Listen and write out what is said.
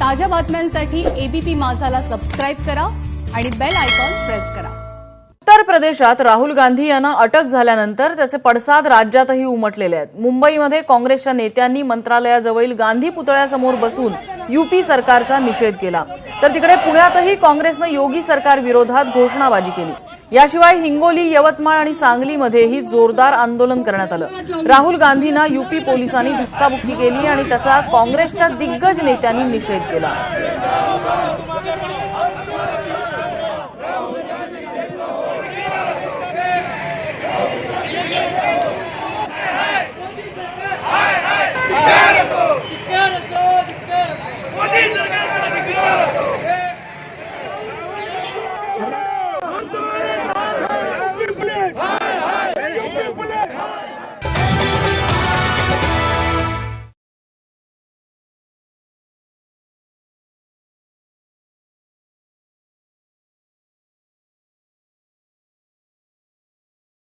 ताज्या बातम्यांसाठी ABP माझाला subscribe करा आणि बेल आयकॉन प्रेस करा. उत्तर प्रदेशात राहुल गांधी यांना अटक झाल्यानंतर त्याचे पडसाद राज्यातही उमटलेले आहेत. मुंबईमध्ये काँग्रेसच्या नेत्यांनी मंत्रालयाजवळील गांधी पुतळ्यासमोर बसून युपी सरकारचा निषेध केला. तर तिकडे पुण्यातही काँग्रेसनं योगी सरकार विरोधात घोषणाबाजी केली. याशिवाय हिंगोली यवतमाळ आणि सांगलीमध्येही जोरदार आंदोलन करण्यात आलं. राहुल गांधींना युपी पोलिसांनी धक्काबुक्की केली आणि त्याचा काँग्रेसच्या दिग्गज नेत्यांनी निषेध केला.